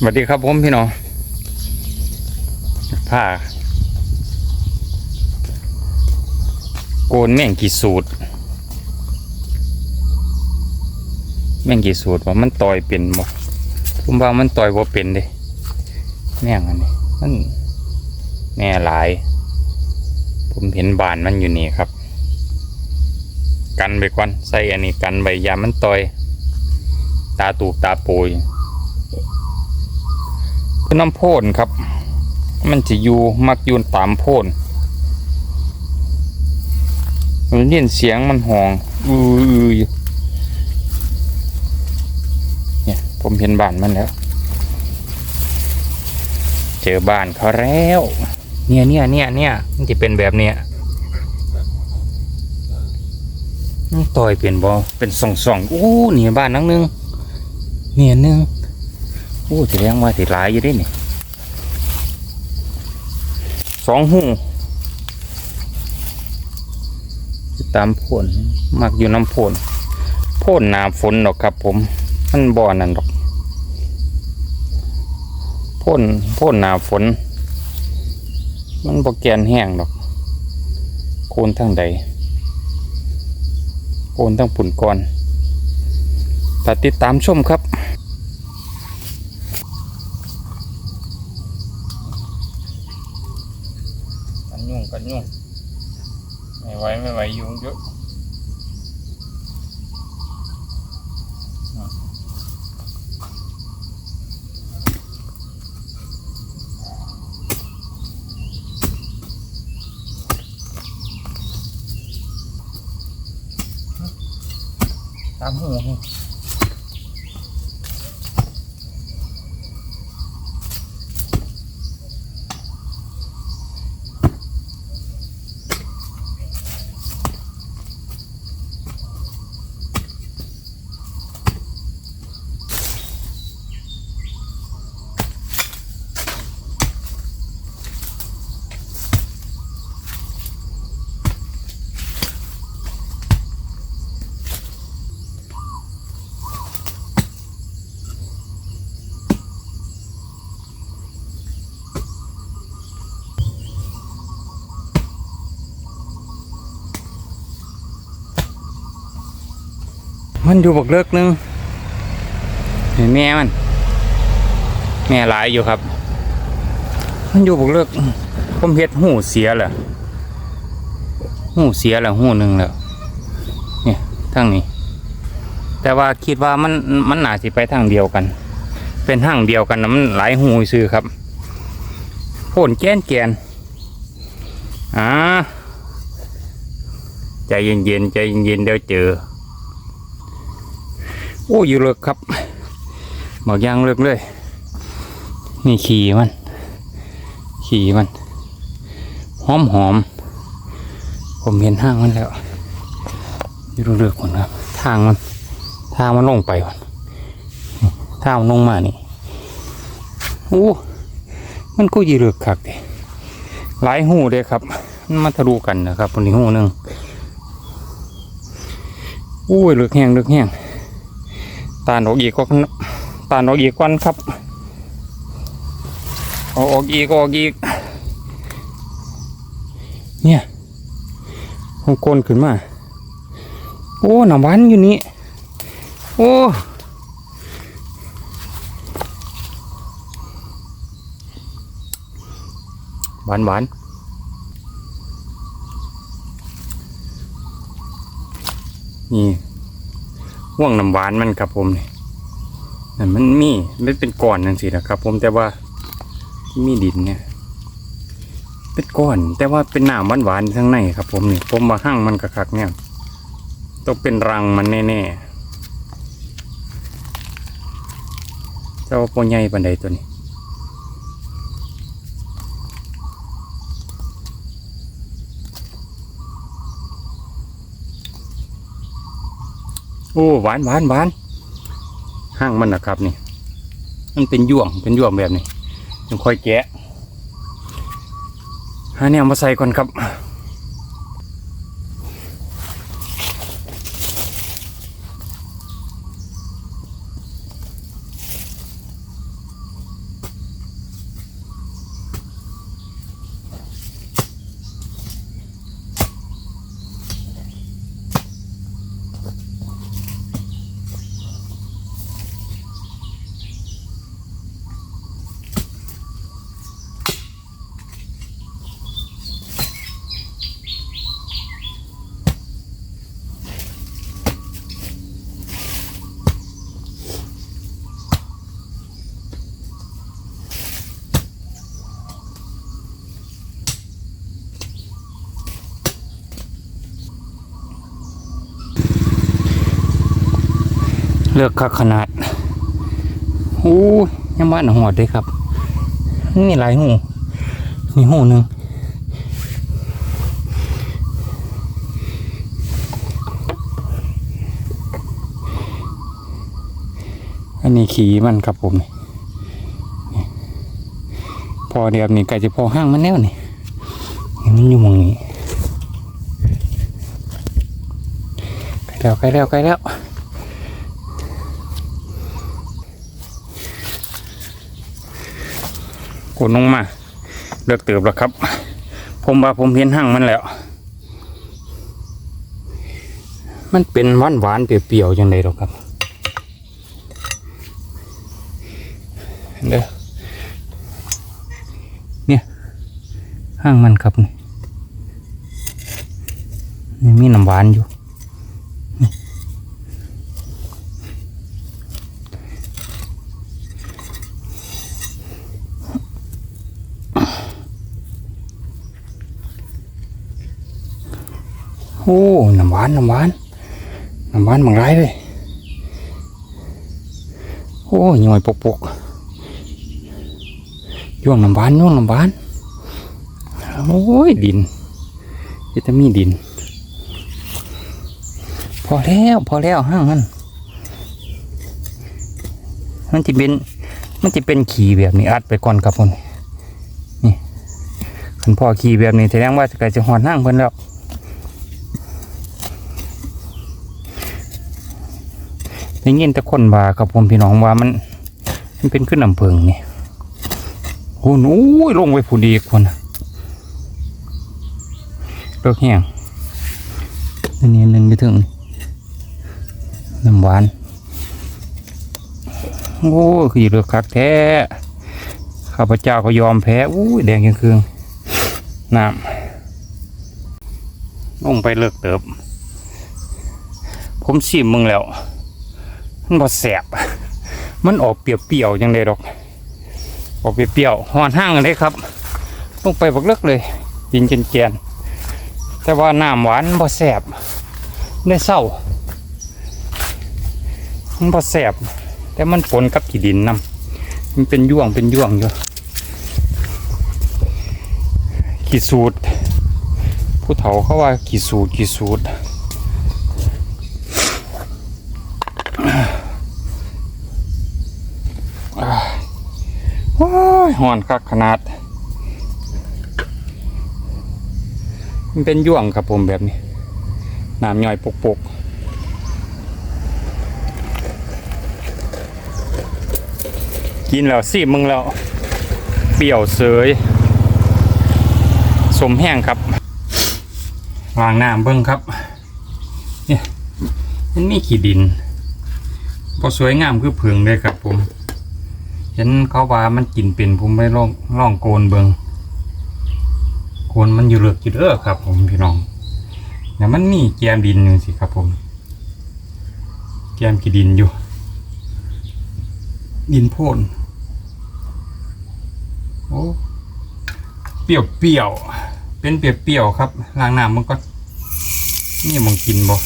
สวัสดีครับผมพี่น้องผ้าโกนแม่งกี่สูตร แม่งกี่สูตรว่ามันต่อยเป็นบ่ผมว่ามันต่อยบ่เป็นเด้แม่งอันนี้มันแน่หลาย ผมเห็นบานมันอยู่นี่ครับ กันไปก่อนใส่อันนี้กันใบยามันต่อย ตาตูบตาโปย คือน้ำโพนครับ มันจะอยู่มักยูนตามโพนมันเรียนเสียงมันหองอืออืออยู่เนี่ยผมเห็นบ้านมันแล้ว เจอบ้านเขาแล้ว เนี่ยเนี่ยเนี่ยเนี่ยมันจะเป็นแบบเนี้ยต่อยเป็นบอเป็นสองสองอู้นี่บ้านหลังนึงเนี่ยนึง โอ้แสดงว่าสิหลายอยู่ด้นี่สองหูตามโพนมักอยู่น้ำโพนโพนหนาฝนดอกครับ ผมมันบ่อนั่นดอกโพนโพนหนาฝน มันบ่แกนแห้งดอก โคนทั้งใดโคนทั้งปุ่นก่อนแต่ติดตามชมครับ abajo. มันอยู่บักเลิกนึงเห็นแม่มัน แม่หลายอยู่ครับ มันอยู่บักเลิกผมเฮ็ดหูเสียแหละหูเสียแล้วหูหนึ่งแล้วเนี่ยทางนี้ แต่ว่าคิดว่ามันมันหนาสิไปทางเดียวกัน เป็นทางเดียวกันนะมันหลายหูซื้อครับโพ่นแกนแกนอ่าใจเย็นๆใจเย็นๆเดี๋ยวเจอ โอ้อยู่เลิกครับบอกยางเลิกเลย นี่ขี่มัน ขี่มัน หอมหอม ผมเห็นห้างมันแล้ว อยู่เลิกก่อนครับ ทางมัน ทางมันลงไปก่อนทางมันลงมานี่โอ้มันก็ยีเลิกคักเด้หลายหูเด้ครับ มันมาทะลุกันนะครับคนนี้หูหนึ่งโอ้ยเลิกแห้งเลิกแห้ง ตาลอกอีกก็ตาลอกอีกก่อนครับออกอีกก็ออกอีก เนี่ยของโกนขึ้นมา โอ้หนำหวันอยู่นี่ โอ้หวานหวานนี่ ห่วงน้ำหวานมันครับผมนี่นั่นมันมีไม่เป็นก้อนนั่นสินะครับผมแต่ว่ามีดินเนี่ย เป็นก้อน แต่ว่าเป็นน้ำหวานหวานๆข้างในครับ ผมนี่ผมมาหั่งมันกระคักเนี่ยต้องเป็นรังมันแน่ๆเจ้าปอใหญ่ปันใดตัวนี้ อ้หวานหวานหวานห้างมันนะครับนี่ มันเป็นย่วงเป็นย่วงแบบนี้ต้องค่อยแกะหาแนี่ยมาใส่ก่อนครับ เลือกคักขนาดโอ้ยังบ้านหอดเลยครับ นี่หลายหูนี่หูหนึ่งอันนี้ขี่มันครับผมพอเดียบนี่ไก่จะพอห้างมันแน่วนี่นี่มันอยู่มองนี้ใกล้แล้วใกล้แล้วใกล้แล้ว กดลงมาเลือกเติบแล้วครับ ผมว่าผมเห็นห้างมันแล้ว มันเป็นหวานหวานเปรี้ยวๆจังไดหรอกครับเด้อเนี่ยห้างมันครับนี่มีน้ำหวานอยู่ โอ้น้ำหวานน้ำหวานน้ำหวานบางไรเลยโอ้ยย่อยปกๆย่วงน้ำหวานย่วงน้ำหวานโอ้ยดินวิตามีดิน พอแล้วพอแล้วห้างมันมันจะเป็นมันจะเป็นขี่แบบนี้อัดไปก่อนครับผมนี่คันพ่อขี่แบบนี้แสดงว่าจะจะหอนห้างเพิ่นแล้ว ได้ยินแต่คนว่าครับผมพี่น้องว่ามัน มันเป็นขึ้นลำเพิงนี่โอ้โหลงไปผู้ดีคนเลิกแห้งอันนี้หนึ่งไปถึงน้ำหวานโอ้ขี่เรือคักแท้ข้าพเจ้าก็ยอมแพ้อู้แดงยังคืองน้ำลงไปเลิกเติบ ผมชิมมึงแล้ว มันบ่แสบมันออกเปรี้ยวๆจังเลยดอก ออกเปรี้ยวๆหอนห้างเลยครับลงไปบักเลิกเลยดินเจนแต่ว่าน้ำหวานบ่แสบได้เศร้ามันบ่แสบแต่มันปนกับขี้ดินนำมันเป็นย่วงเป็นย่วงอยู่ขี้สูตรผู้เฒ่าเขาว่าขี้สูตรขี้สูตร โอ้ย หอนคักขนาด มันเป็นย่วงครับผมแบบนี้น้ำย่อยปกปกๆกินแล้วสิมึงแล้ว เปรี้ยวเสยสมแห้งครับวางน้ำเบิ้งครับเนี่ยมันมีขี้ดินพอสวยงามคือผึ่งเลยครับผม เห็นเขาว่ามันกินเป็นผมไปล่องล่องโกนเบิงโกนมันอยู่เลือกจุดเออครับ ผมพี่น้องเนี่ยมันมีแกมดินอยู่สิครับ ผม แกมกีดินอยู่ ดินโพ่นโอ้เปรี้ยวเปรี้ยวๆเป็นเปรี้ยวเปรี้ยวๆครับล้างน้ำมันก็นี่มองกินบ่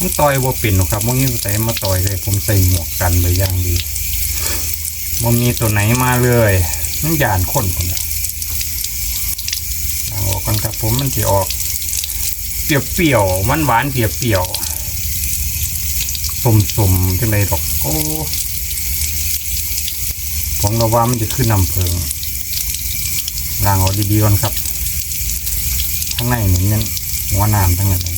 มันต่อยบ่เป็นหรอกครับมันมีตัวไหนมาต่อยเลย ผมใส่หมวกกันไว้อย่างดีมันมีตัวไหนมาเลยมันยานคนคนเดียวเออกกันครับผมมันจะออก เปรี้ยวๆหวานหวานเปรี้ยวๆสมๆจังไรหรอกโอ้ผมเราว่ามันจะขึ้นนำเพิงล้างเอาดีๆก่อนครับ ข้างในนี่มันหัวน้ำทั้งนั้นเลย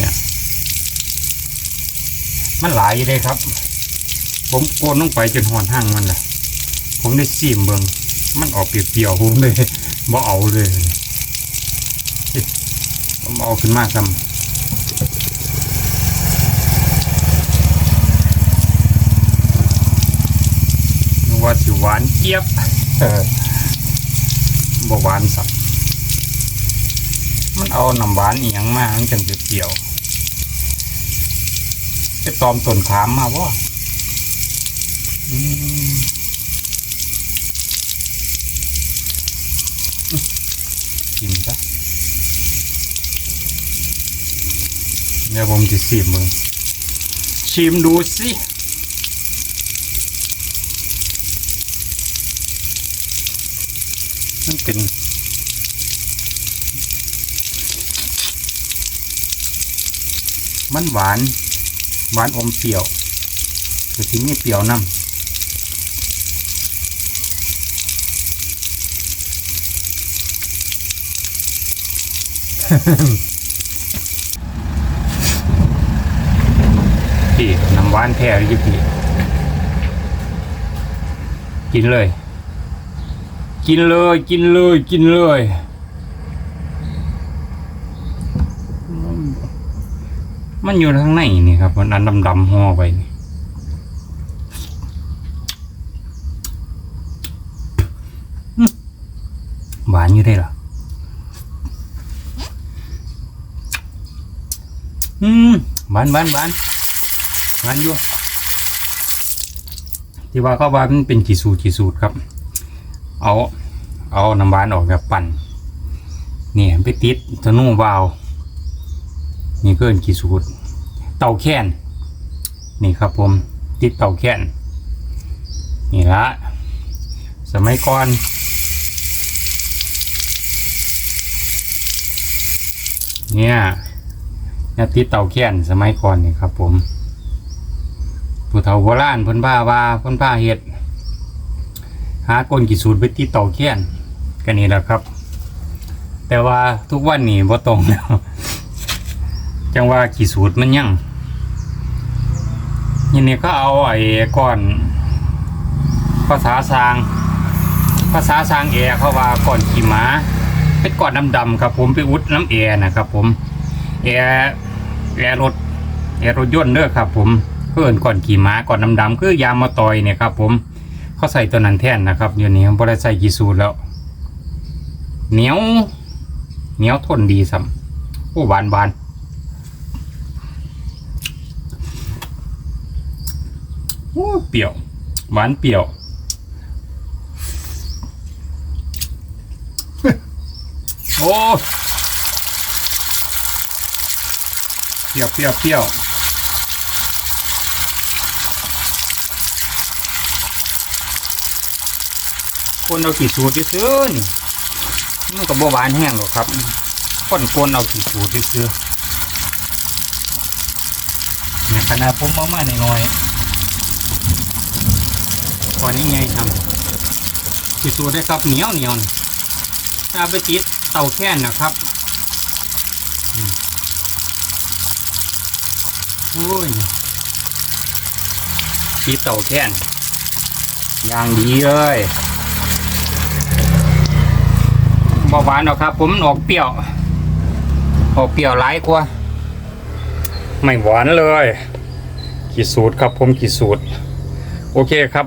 เนี่ย มันหลายอยู่เลยครับ ผมโกนลงไปจนหอนห้างมันเลยผมได้ซีมเบิงมันออกเปรียวๆผมเลยบ่เอาเลยเอ๊ะผมเอาขึ้นมาซ้ำนึกว่าสิหวานเจี๊ยบบ่หวานสักมันเอาน้ำหวานอีหยังมามันจังเปรี้ยวะตอมต้นขามมาว่กินซะเนี่ยผมจะชิมมึงชิมดูสิมันกินมันหวาน หวานอมเปรี้ยวแต่ที่นี่เปรี้ยวน้ำพี่น้ำหวานแท้เลยพี่กินเลย กินเลย กินเลย กินเลย มันอยู่ข้างในนี่ครับมันอันดำๆห่อไปหวานอยู่ได้หรออืมหวานหวานหวานหวานอยู่ที่ว่าเขาว่ามันเป็นกี่สูตรกี่สูตรครับ เอา เอาน้ำหวานออกแบบปั่นเนี่ยไปติดธนูวาว นี่เกินกี่สูตร เต่าแค้นนี่ครับผมติดเต่าแค้นนี่ละสมัยก่อนเนี่ยเนี่ยติดเต่าแค้นสมัยก่อนนี่ครับผมผู้เฒ่าโบราณพิ่นบ้าว่าพิ่นบ้าเฮ็ดหากลกิสูตรไปติดเต่าแค้นก็นี่แหละครับ แต่ว่าทุกวันนี้บ่ตรงแล้วจังว่ากี่สูตรมันยัง นนี้ก็เอาไอ้ก้อน ภาษาสาง ภาษาสางแอร์เขาว่าก้อนขี่ม้าเป็นก้อนดำๆครับผมไปอุดน้ำแอร์นะครับผมแอร์แอร์รถแอร์รถยนต์เด้อครับ ผมเพื่อนก่อนขี่ม้าก่อนดำๆคือยางมาตอยเนี่ยครับ ผมเขาใส่ตัวนั้นแทนนะครับเดี๋ยวนี้บริใส่กี่สูตรแล้วเหนียวเหนียวทนดีสัมโอ้หวานหวาน อ้เปรี้ยว หวานเปรี้ยวโอ้เปรี้ยวเปรี้ยวเปรี้ยวคนเอากี่สูตรซื้อนี่มันก็บ่หวานแห้งหรอกครับคนคนเอากี่สูตรซื้อเนี่ยขนาดผมเอามาหน่อยๆ ก่อนนี้ไงทำกี่สูตรได้ครับเหนียวเหนียวน้าไปติดเตาแค้นนะครับโอ้ยตีเต่าแค้นอย่างดีเลยบาหวานหรอกครับ ผมออกเปรี้ยว ออกเปรี้ยวร้ายกว่าไม่หวานเลยกี่สูตรครับผมกี่สูตร โอเคครับ